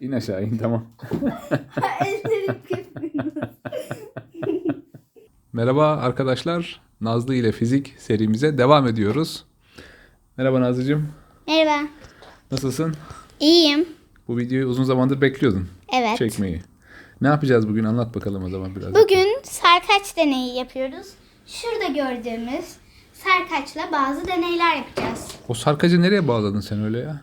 İn aşağı in tamam. Ellerim. Merhaba arkadaşlar. Nazlı ile fizik serimize devam ediyoruz. Merhaba Nazlıcığım. Merhaba. Nasılsın? İyiyim. Bu videoyu uzun zamandır bekliyordun Evet. çekmeyi. Ne yapacağız bugün? Anlat bakalım o zaman biraz. Bugün sarkaç deneyi yapıyoruz. Şurada gördüğümüz sarkaçla bazı deneyler yapacağız. O sarkacı nereye bağladın sen öyle ya?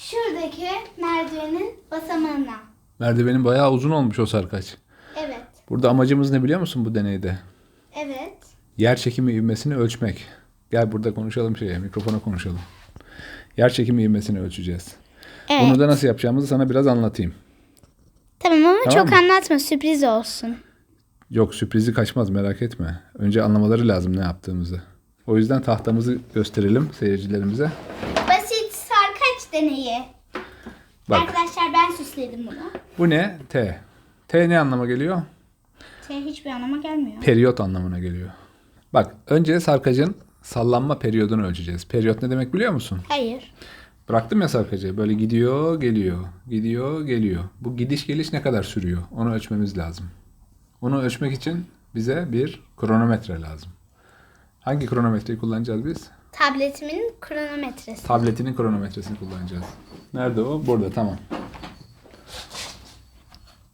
Şuradaki merdivenin basamağına. Merdivenin bayağı uzun olmuş o sarkaç. Evet. Burada amacımız ne biliyor musun bu deneyde? Evet. Yer çekimi ivmesini ölçmek. Gel burada konuşalım şeye, mikrofona konuşalım. Yer çekimi ivmesini ölçeceğiz. Evet. Bunu da nasıl yapacağımızı sana biraz anlatayım. Tamam ama Tamam çok mı? anlatma sürpriz olsun. Yok sürprizi kaçmaz merak etme. Önce anlamaları lazım ne yaptığımızı. O yüzden tahtamızı gösterelim seyircilerimize. Deneyi. Bak Arkadaşlar ben süsledim bunu. bu ne? T. T ne anlama geliyor? Şey hiçbir anlama gelmiyor. Periyot anlamına geliyor. Bak önce sarkacın sallanma periyodunu ölçeceğiz. Periyot ne demek biliyor musun? Hayır. Bıraktım ya sarkacı. Böyle gidiyor, geliyor. Gidiyor, geliyor. Bu gidiş geliş ne kadar sürüyor? Onu ölçmemiz lazım. Onu ölçmek için bize bir kronometre lazım. Hangi kronometreyi kullanacağız biz? Tabletimin kronometresi. Tabletinin kronometresini kullanacağız. Nerede o? Burada tamam.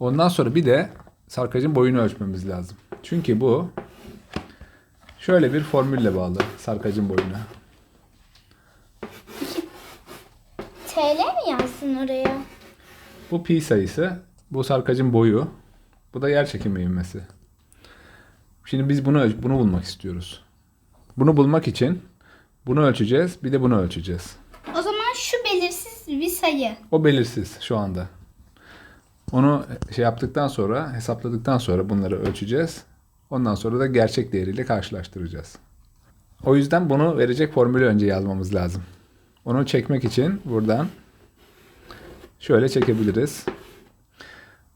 Ondan sonra bir de sarkacın boyunu ölçmemiz lazım. Çünkü bu şöyle bir formülle bağlı sarkacın boyuna. TL mi yazsın oraya? Bu pi sayısı, bu sarkacın boyu, bu da yer çekimi ivmesi. Şimdi biz bunu bunu bulmak istiyoruz. Bunu bulmak için bunu ölçeceğiz, bir de bunu ölçeceğiz. O zaman şu belirsiz bir sayı. O belirsiz şu anda. Onu şey yaptıktan sonra, hesapladıktan sonra bunları ölçeceğiz. Ondan sonra da gerçek değeriyle karşılaştıracağız. O yüzden bunu verecek formülü önce yazmamız lazım. Onu çekmek için buradan şöyle çekebiliriz.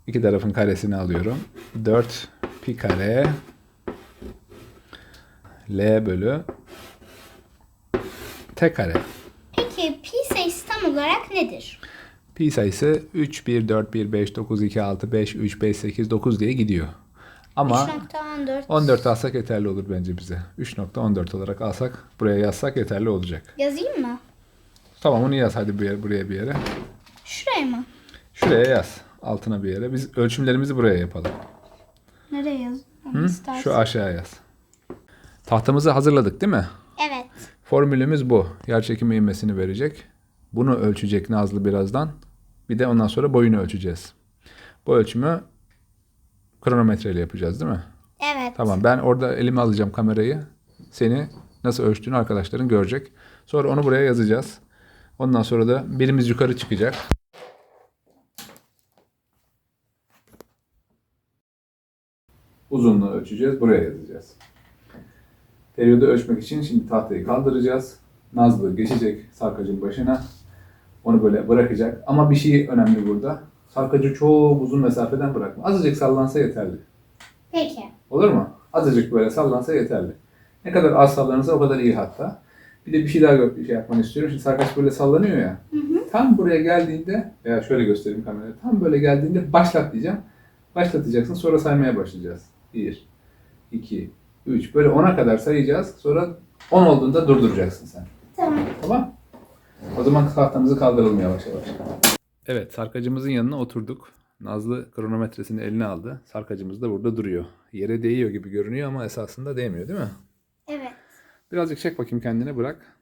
İki tarafın karesini alıyorum. 4 pi kare L bölü T kare. Peki pi sayısı tam olarak nedir? Pi sayısı 3, 1, 4, 1, 5, 9, 2, 6, 5, 3, 5, 8, 9 diye gidiyor. Ama 3.14. 14 alsak yeterli olur bence bize. 3.14 olarak alsak buraya yazsak yeterli olacak. Yazayım mı? Tamam onu yaz hadi bir yere, buraya bir yere. Şuraya mı? Şuraya yaz. Altına bir yere. Biz ölçümlerimizi buraya yapalım. Nereye yaz? Hı? Şu aşağıya yaz. Tahtamızı hazırladık değil mi? Formülümüz bu. Yerçekimi ivmesini verecek. Bunu ölçecek Nazlı birazdan. Bir de ondan sonra boyunu ölçeceğiz. Bu ölçümü kronometreyle yapacağız değil mi? Evet. Tamam ben orada elime alacağım kamerayı. Seni nasıl ölçtüğünü arkadaşların görecek. Sonra onu buraya yazacağız. Ondan sonra da birimiz yukarı çıkacak. Uzunluğu ölçeceğiz. Buraya yazacağız. Periyodu ölçmek için şimdi tahtayı kaldıracağız. Nazlı geçecek sarkacın başına. Onu böyle bırakacak. Ama bir şey önemli burada. Sarkacı çok uzun mesafeden bırakma. Azıcık sallansa yeterli. Peki. Olur mu? Azıcık böyle sallansa yeterli. Ne kadar az sallanırsa o kadar iyi hatta. Bir de bir şey daha gö- şey yapmanı istiyorum. Şimdi sarkaç böyle sallanıyor ya. Tam buraya geldiğinde veya şöyle göstereyim kameraya. Tam böyle geldiğinde başlat diyeceğim. Başlatacaksın sonra saymaya başlayacağız. 1, 2, 3 böyle 10'a kadar sayacağız. Sonra 10 olduğunda durduracaksın sen. Tamam. Tamam. O zaman tahtamızı kaldıralım yavaş yavaş. Evet sarkacımızın yanına oturduk. Nazlı kronometresini eline aldı. Sarkacımız da burada duruyor. Yere değiyor gibi görünüyor ama esasında değmiyor değil mi? Evet. Birazcık çek bakayım kendine bırak.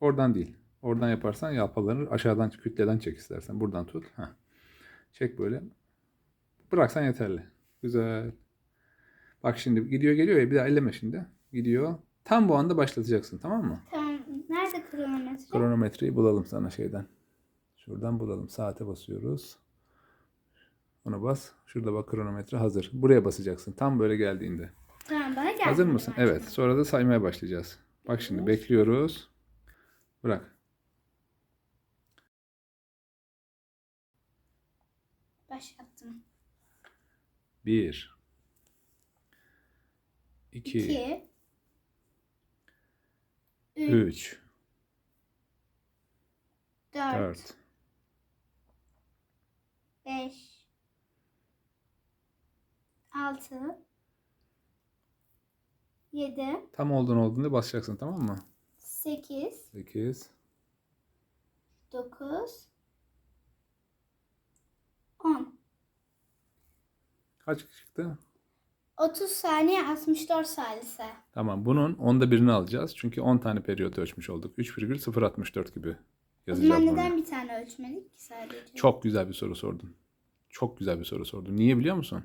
Oradan değil. Oradan yaparsan yalpalanır. Aşağıdan kütleden çek istersen. Buradan tut. Heh. Çek böyle. Bıraksan yeterli. Güzel. Bak şimdi gidiyor geliyor ya bir daha elleme şimdi. Gidiyor. Tam bu anda başlatacaksın tamam mı? Tamam. Nerede kronometre? Kronometreyi bulalım sana şeyden. Şuradan bulalım. Saate basıyoruz. Ona bas. Şurada bak kronometre hazır. Buraya basacaksın. Tam böyle geldiğinde. Tamam bana geldi. Hazır mısın? Evet. Sonra da saymaya başlayacağız. Bak şimdi bekliyoruz. Bırak. Başlattım. Bir. İki, 2 3 Üç. 4 Dört. 5 6 7 Tam olduğunu olduğunda basacaksın tamam mı? 8 8. 9 10 Kaç çıktı? 30 saniye 64 salise. Tamam bunun onda birini alacağız. Çünkü 10 tane periyot ölçmüş olduk. 3,064 gibi O yazacağız zaman neden bir tane ölçmedik ki sadece? Çok güzel bir soru sordun. Çok güzel bir soru sordun. Niye biliyor musun?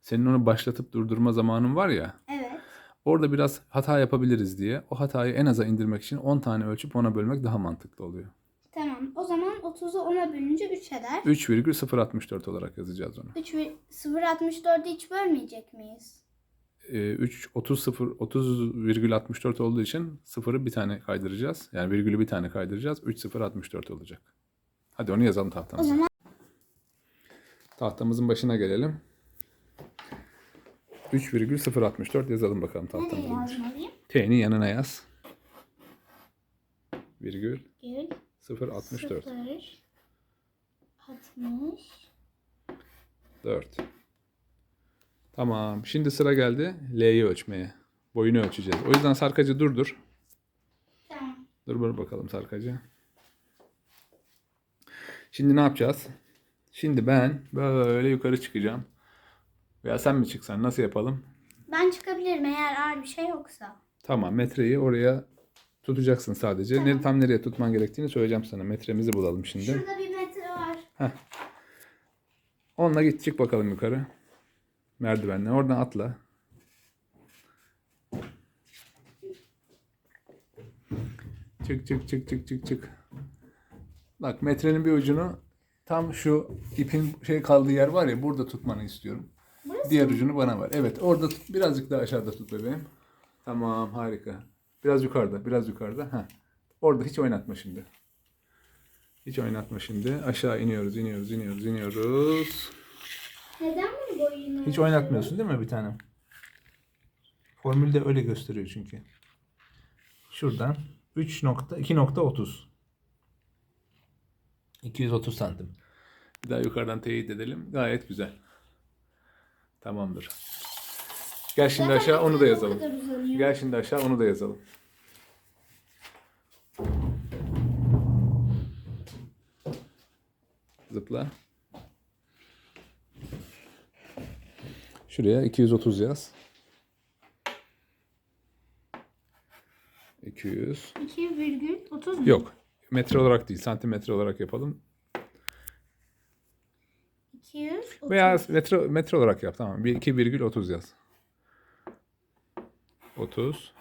Senin onu başlatıp durdurma zamanın var ya. Evet. Orada biraz hata yapabiliriz diye o hatayı en aza indirmek için 10 tane ölçüp ona bölmek daha mantıklı oluyor. Tamam. O zaman 30'u 10'a bölünce 3 eder. 3,064 olarak yazacağız onu. 3 0.64'ü hiç bölmeyecek miyiz? Ee, 3 30 0 30,64 olduğu için sıfırı bir tane kaydıracağız. Yani virgülü bir tane kaydıracağız. 3,064 olacak. Hadi onu yazalım O tahtamıza. zaman Tahtamızın başına gelelim. 3,064 yazalım bakalım nereye tahtamıza. yazmalıyım? T'nin yanına yaz. Virgül Gül 064. 0 60 4. Tamam. Şimdi sıra geldi L'yi ölçmeye. Boyunu ölçeceğiz. O yüzden sarkacı durdur. Tamam. Dur dur bakalım sarkacı. Şimdi ne yapacağız? Şimdi ben böyle yukarı çıkacağım. Veya sen mi çıksan nasıl yapalım? Ben çıkabilirim eğer ağır bir şey yoksa. Tamam metreyi oraya tutacaksın sadece. Ne, tam nereye tutman gerektiğini söyleyeceğim sana. Metremizi bulalım şimdi. Şurada bir metre var. Onunla git çık bakalım yukarı. Merdivenle. Oradan atla. Çık çık çık çık çık çık. Bak metrenin bir ucunu tam şu ipin şey kaldığı yer var ya burada tutmanı istiyorum. Burası Diğer ucunu bana ver. Evet orada tut. Birazcık daha aşağıda tut bebeğim. Tamam harika. Biraz yukarıda biraz yukarıda. Heh. Orada hiç oynatma şimdi. Hiç oynatma şimdi. Aşağı iniyoruz iniyoruz iniyoruz iniyoruz. Neden bunu boyunu Hiç oynatmıyorsun değil mi bir tanem? Formülde öyle gösteriyor çünkü. Şuradan 3.2.30 230 santim. Bir daha yukarıdan teyit edelim. Gayet güzel. Tamamdır. Gel şimdi aşağı onu da yazalım. Gel şimdi aşağı onu da yazalım. Zıpla. Şuraya 230 yaz. 200. 2,30 mu? Yok. Metre olarak değil, santimetre olarak yapalım. 230. Veya metre metre olarak yap tamam. Bir 2,30 yaz. 30.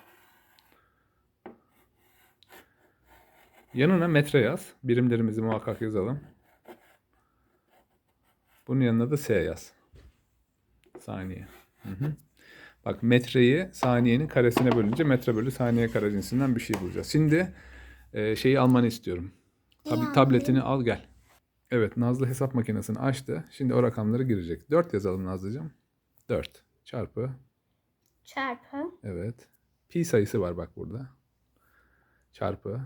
Yanına metre yaz. Birimlerimizi muhakkak yazalım. Bunun yanına da S yaz. Saniye. Hı hı. Bak metreyi saniyenin karesine bölünce metre bölü saniye kare cinsinden bir şey bulacağız. Şimdi e, şeyi almanı istiyorum. Yani? tabletini al gel. Evet Nazlı hesap makinesini açtı. Şimdi o rakamları girecek. 4 yazalım Nazlıcığım. 4 çarpı. Çarpı. Evet. Pi sayısı var bak burada. Çarpı.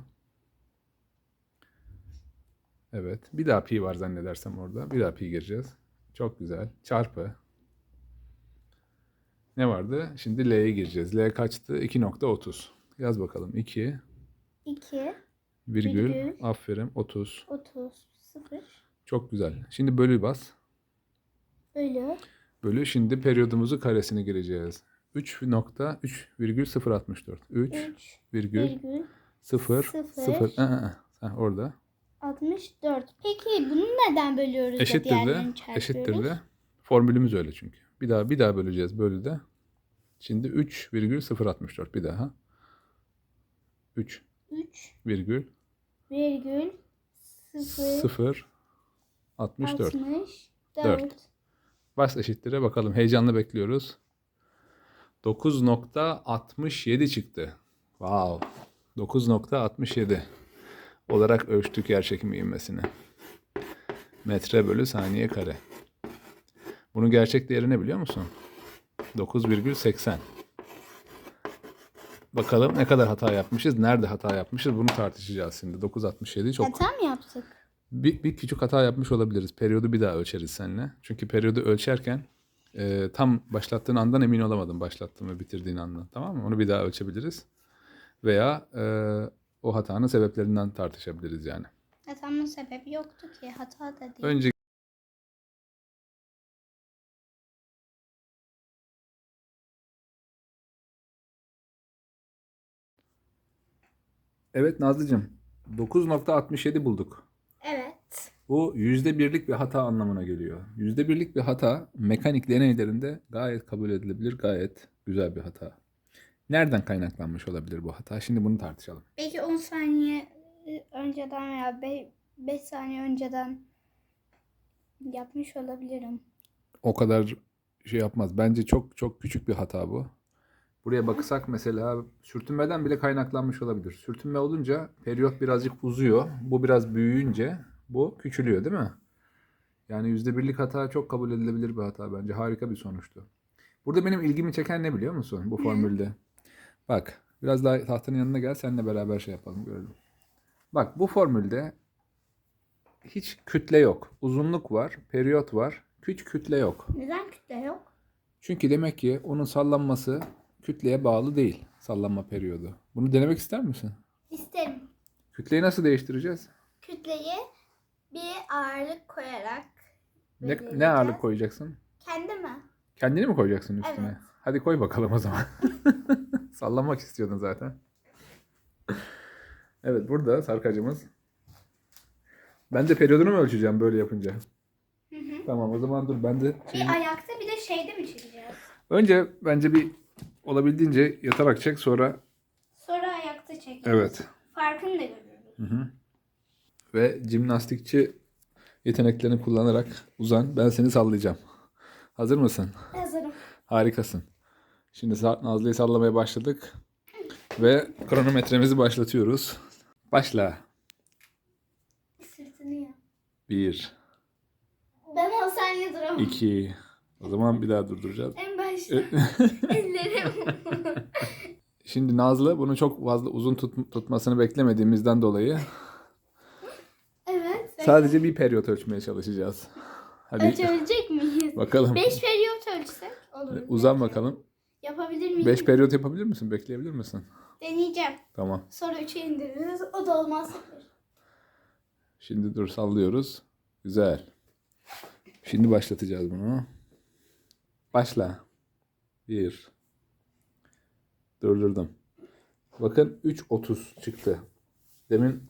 Evet. Bir daha pi var zannedersem orada. Bir daha pi gireceğiz. Çok güzel. Çarpı. Ne vardı? Şimdi L'ye gireceğiz. L kaçtı? 2.30. Yaz bakalım. 2 2, virgül. Virgül. Aferin. 30. 30, 0, Çok güzel. Şimdi bölü bas. bölü. Bölü şimdi periyodumuzu karesini gireceğiz. 3.3,064. 3 3, virgül virgül 0 Sıfır. 0 Ha, orada. 64. Peki bunu neden bölüyoruz da Eşittir de diğerlerini çarpıyoruz? eşittir de formülümüz öyle çünkü. Bir daha bir daha böleceğiz bölü de. Şimdi 3,064 bir daha. 3 3, virgül virgül 0, 0 64. 64. Dört. Bas eşittire bakalım. Heyecanla bekliyoruz. 9.67 çıktı. Wow. 9.67 olarak ölçtük yerçekimi ivmesini. Metre bölü saniye kare. Bunun gerçek değeri ne biliyor musun? 9,80. Bakalım ne kadar hata yapmışız, nerede hata yapmışız bunu tartışacağız şimdi. 9.67 çok Hata mı yaptık? Bir, bir küçük hata yapmış olabiliriz. Periyodu bir daha ölçeriz seninle. Çünkü periyodu ölçerken e, tam başlattığın andan emin olamadım başlattığın ve bitirdiğin andan. Tamam mı? Onu bir daha ölçebiliriz. Veya e, o hatanın sebeplerinden tartışabiliriz yani. Hatamın sebebi yoktu ki. Hata da değil. Önce Evet Nazlıcığım 9.67 bulduk. Evet. Bu yüzde birlik bir hata anlamına geliyor. Yüzde birlik bir hata mekanik deneylerinde gayet kabul edilebilir, gayet güzel bir hata. Nereden kaynaklanmış olabilir bu hata? Şimdi bunu tartışalım. Belki 10 saniye önceden veya 5 saniye önceden yapmış olabilirim. O kadar şey yapmaz. Bence çok çok küçük bir hata bu. Buraya bakırsak mesela sürtünmeden bile kaynaklanmış olabilir. Sürtünme olunca periyot birazcık uzuyor. Bu biraz büyüyünce bu küçülüyor değil mi? Yani yüzde birlik hata çok kabul edilebilir bir hata bence. Harika bir sonuçtu. Burada benim ilgimi çeken ne biliyor musun bu formülde? Bak biraz daha tahtanın yanına gel seninle beraber şey yapalım görelim. Bak bu formülde hiç kütle yok. Uzunluk var, periyot var. Hiç kütle yok. Neden kütle yok? Çünkü demek ki onun sallanması kütleye bağlı değil. Sallanma periyodu. Bunu denemek ister misin? İsterim. Kütleyi nasıl değiştireceğiz? Kütleyi bir ağırlık koyarak Ne, belirleyeceğiz. ne ağırlık koyacaksın? Kendi mi? Kendini mi koyacaksın üstüne? Evet. Hadi koy bakalım o zaman. Sallanmak istiyordun zaten. Evet burada sarkacımız. Ben de periyodunu mu ölçeceğim böyle yapınca? Tamam o zaman dur ben de Bir ayakta bir de şeyde mi çekeceğiz? önce bence bir olabildiğince yatarak çek sonra Sonra ayakta çekeceğiz. evet Farkını da görüyoruz. ve jimnastikçi yeteneklerini kullanarak uzan ben seni sallayacağım. Hazır mısın? Hazırım. Harikasın. Şimdi Nazlı'yı sallamaya başladık. Ve kronometremizi başlatıyoruz. Başla. Sırtını yap. 1, Ben 10 saniye duramam. 2. O zaman bir daha durduracağız. En başta. Ellerim. Şimdi Nazlı bunu çok fazla uzun tut- tutmasını beklemediğimizden dolayı evet. sadece bir periyot ölçmeye çalışacağız. Hadi Ölçebilecek miyiz? bakalım. 5 periyot ölçsek olur. Uzan bakalım. Yapabilir miyim? 5 periyot yapabilir misin? Bekleyebilir misin? Deneyeceğim. Tamam. Sonra 3'e indiririz. O da olmaz. Şimdi dur sallıyoruz. Güzel. Şimdi başlatacağız bunu. Başla. Bir. Durdurdum. Bakın 3.30 çıktı. Demin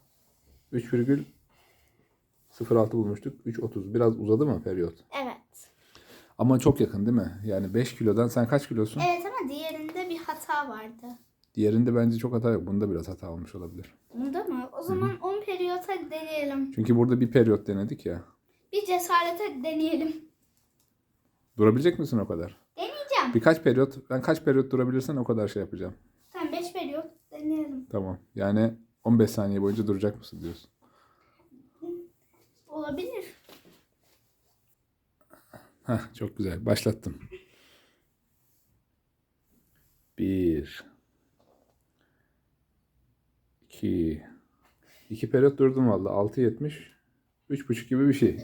3,06 bulmuştuk. 3.30. Biraz uzadı mı periyot? Evet. Ama çok yakın değil mi? Yani 5 kilodan sen kaç kilosun? Evet ama diğerinde bir hata vardı. Diğerinde bence çok hata yok. Bunda biraz hata olmuş olabilir. Bunda mı? O zaman 10 periyota deneyelim. Çünkü burada bir periyot denedik ya. Bir cesarete deneyelim. Durabilecek misin o kadar? Deneyeceğim. Birkaç periyot, ben kaç periyot durabilirsen o kadar şey yapacağım. Tamam 5 periyot deneyelim. Tamam. Yani 15 saniye boyunca duracak mısın diyorsun. Olabilir. Heh, çok güzel. Başlattım. Bir. İki. İki periyot durdum valla. 6.70. Üç buçuk gibi bir şey.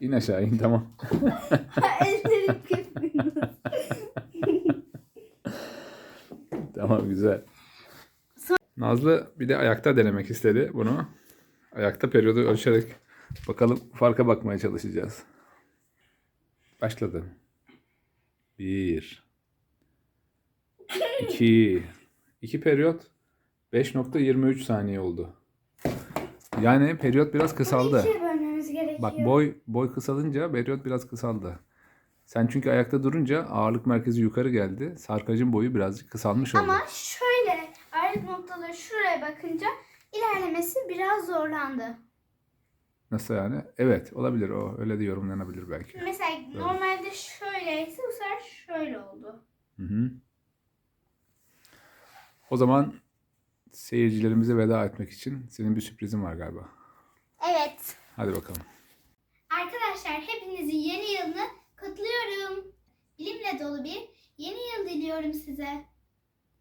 İn aşağı in tamam. Tamam güzel. Nazlı bir de ayakta denemek istedi bunu. Ayakta periyodu ölçerek bakalım farka bakmaya çalışacağız. Başladı. Bir. iki, iki periyot 5.23 saniye oldu. Yani periyot biraz kısaldı. İkiye bölmemiz gerekiyor. Bak boy boy kısalınca periyot biraz kısaldı. Sen çünkü ayakta durunca ağırlık merkezi yukarı geldi. Sarkacın boyu birazcık kısalmış oldu. Ama şöyle ayrık noktaları şuraya bakınca ilerlemesi biraz zorlandı. Nasıl yani? Evet olabilir o. Öyle de yorumlanabilir belki. Mesela normalde şöyleyse bu sefer şöyle oldu. Hı hı. O zaman seyircilerimize veda etmek için senin bir sürprizin var galiba. Evet. Hadi bakalım. Arkadaşlar hepinizin yeni yılını kutluyorum. Bilimle dolu bir yeni yıl diliyorum size.